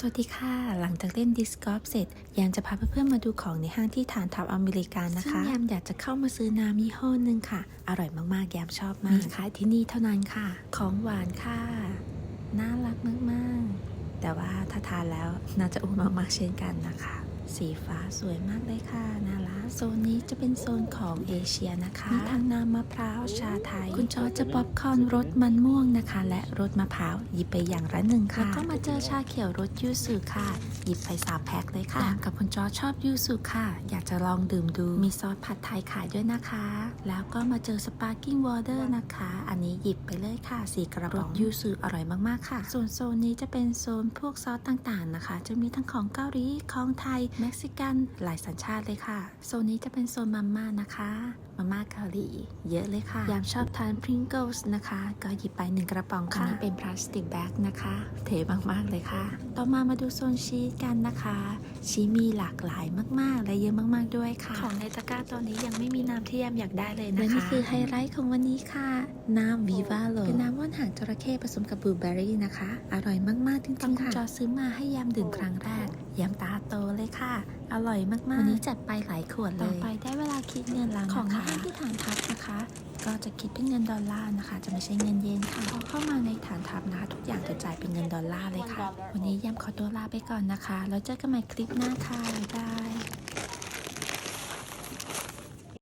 สวัสดีค่ะ หลังจากเล่นดิสกอล์ฟเสร็จ ยามจะพาเพื่อนๆมาดูของในห้างที่ฐานทัพอเมริกันนะคะซึ่งยามอยากจะเข้ามาซื้อน้ำยี่ห้อหนึ่งค่ะ อร่อยมากๆ ยามชอบมาก มีขายที่นี่เท่านั้นค่ะ ของหวานค่ะ น่ารักมากๆ แต่ว่าถ้าทานแล้วน่าจะอุ้มมากๆเช่นกันนะคะ สีฟ้าสวยมากเลยค่ะน่ารักโซนนี้จะเป็นโซนของเอเชียนะคะมีทั้งน้ำมะพร้าวชาไทย คุณจอร์จจะป๊อปคอร์นรสมันม่วงนะคะ และรสมะพร้าวหยิบไปอย่างละหนึ่งค่ะแล้วก็มาเจอชาเขียวรสยูสุค่ะ หยิบไปสามแพ็คเลยค่ะกับคุณจอร์จชอบยูสุค่ะ อยากจะลองดื่มดู มีซอสผัดไทยขายด้วยนะคะ แล้วก็มาเจอสปาร์กิ้งวอเตอร์นะคะ อันนี้หยิบไปเลยค่ะสีกระป๋องยูสุอร่อยมากๆค่ะ ส่วนโซนนี้จะเป็นโซนพวกซอสต่างๆนะคะ จะมีทั้งของเกาหลีของไทยเม็กซิกันหลายสัญชาติเลยค่ะ โซนนี้จะเป็นโซนมาม่านะคะมาม่าเกาหลีเยอะเลยค่ะ ยามชอบทานพริงเกิลส์นะคะ ก็หยิบไปหนึ่งกระป๋องค่ะอันนี้เป็นพลาสติกแบ็กนะคะ เทมากๆเลยค่ะ ต่อมามาดูโซนชีสกันนะคะ ชีสมีหลากหลายมากๆ และเยอะมากๆด้วยค่ะ ของในตะกร้าตอนนี้ยังไม่มีน้ำที่ยามอยากได้เลยนะคะและนี่คือไฮไลท์ของวันนี้ค่ะ น้ำวีวาโลเป็นน้ำว่านหางจระเข้ผสมกับบลูเบอร์รี่นะคะ อร่อยมากๆจริงๆค่ะจอซื้อมาให้ยามดื่มครั้งแรกยามตาโตเลยค่ะอร่อยมากๆ วันนี้จัดไปหลายขวดเลย ต่อไปได้เวลาคิดเงินแล้วของนะคะที่ฐานทัพนะคะ ก็จะคิดเป็นเงินดอลลาร์นะคะ จะไม่ใช่เงินเยนค่ะพอเข้ามาในฐานทัพนะคะ ทุกอย่างจะจ่ายเป็นเงินดอลลาร์เลยค่ะ วันนี้ยามขอตัวลาไปก่อนนะคะ แล้วเจอกันใหม่คลิปหน้าค่ะบ๊ายบาย